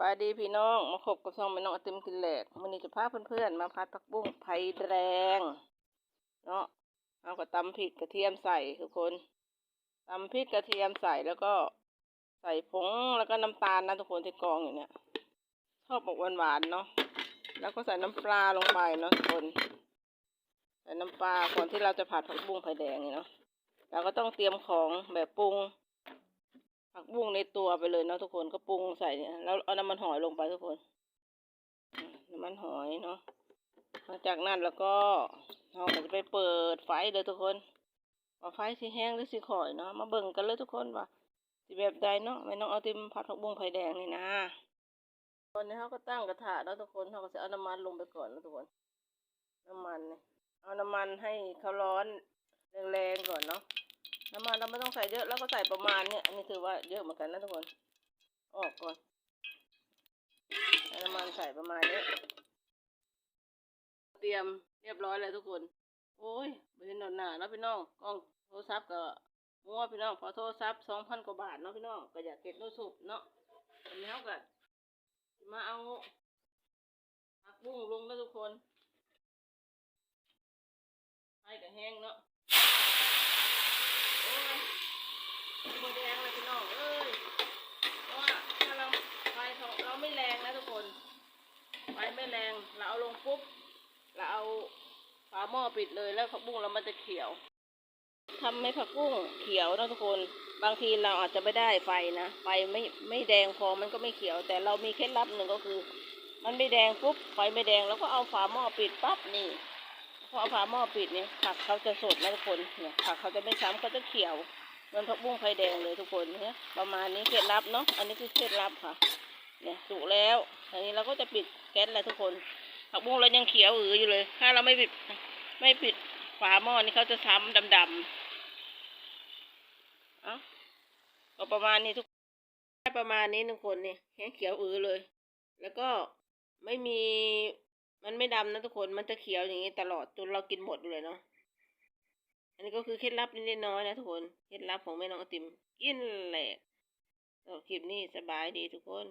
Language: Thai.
บายดีพี่น้อง มาขบกับช่องแม่น้องอติมกินแหลกวันนี้จะพาเพื่อนๆ มาพัดผักบุ้งไผ่แดงเนาะเอาก็ตำพริกกระเทียมใส่ทุกคนตำพริกกระเทียมใส่แล้วก็ใส่ผงแล้วก็น้ำตาลนะทุกคนที่กองอยู่เนี่ยชอบบอกหวานๆเนาะแล้วก็ใส่น้ำปลาลงไปเนาะทุกคนใส่น้ำปลาก่อนที่เราจะผัดผักบุ้งไผ่แดงนี่เนาะเราก็ต้องเตรียมของแบบปรุง ผักบุ้งในตัวไปเลยเนาะทุกคนก็ปรุงใส่เนี่ยแล้วเอาน้ำมันหอยลงไปทุกคนน้ำมันหอยเนาะหลังจากนั้นแล้วก็เราก็จะไปเปิดไฟเลยทุกคนว่าไฟสีแห้งหรือสีข่อยเนาะมาเบิ่งกันเลยทุกคนว่าสิแบบใดเนาะไม่น้องเอาติมผัดผักบุ้งไผ่แดงนี่นะตอนนี้เขาก็ตั้งกระทะแล้วทุกคนเขาก็จะเอาน้ำมันลงไปก่อนนะทุกคน น้ำมันเนี่ยเอาน้ำมันให้เขาร้อนแรงๆก่อนเนาะ น้ำมันเราไม่ต้องใส่เยอะแล้วก็ใส่ประมาณเนี่ยอันนี้ถือว่าเยอะเหมือนกันนะทุกคน ออกก่อนน้ำมันใส่ประมาณนี้เตรียมเรียบร้อยเลยทุกคน โอ้ยไม่เห็นหนอนหนาเนาะพี่น้องกล้องโทรศัพท์ก็มัวพี่น้องพอโทรศัพท์สองพันกว่าบาทเนาะพี่น้องก็อยากเก็บโน้ตสุบเนาะอันนี้เขาก็มาเอาผักบุ้งลงแล้วทุกคนให้กับแห้งเนาะ โอ้ยโมแดงเลยพี่น้องเอ้ยเพราะว่าถ้าเราไฟเขาเราไม่แรงนะทุกคน ไฟไม่แรง เราเอาลงปุ๊บ เราเอาฝาหม้อปิดเลยแล้วผักบุ้งเรามันจะเขียวทำให้ผักบุ้งเขียวนะทุกคน บางทีเราอาจจะไม่ได้ไฟนะ ไฟไม่ไม่แดงพอมันก็ไม่เขียว แต่เรามีเคล็ดลับหนึ่งก็คือ มันไม่แดงปุ๊บ ไฟไม่แดงแล้วก็เอาฝาหม้อปิดปั๊บนี่ พอเอาฝาหม้อปิดเนี่ยผักเขาจะสดนะทุกคน เนี่ยผักเขาจะไม่ช้ำเขาจะเขียวเหมันผักบุ้งไฟแดงเลยทุกคนเนี่ยประมาณนี้เคล็ดลับเนาะ อันนี้คือเคล็ดลับค่ะ เนี่ยสุกแล้วทีนี้เราก็จะปิดแก๊สเลยทุกคนผักบุ้งเรายังเขียวอืออยู่เลย ถ้าเราไม่ปิดไม่ปิดฝาหม้อนี่เขาจะช้ำดำๆเอ้าประมาณนี้ทุกได้ประมาณนี้ทุกคนเนี่ยแห้งเขียวอือเลย แล้วก็ไม่มีมันไม่ดำนะทุกคนมันจะเขียวอย่างนี้ตลอดจนเรากินหมดเลยเนาะอันนี้ก็คือเคล็ดลับนิดน้อยนะทุกคนเคล็ดลับของแม่น้องอติมกินแหลกสำหรับคลิปนี้สบายดีทุกคน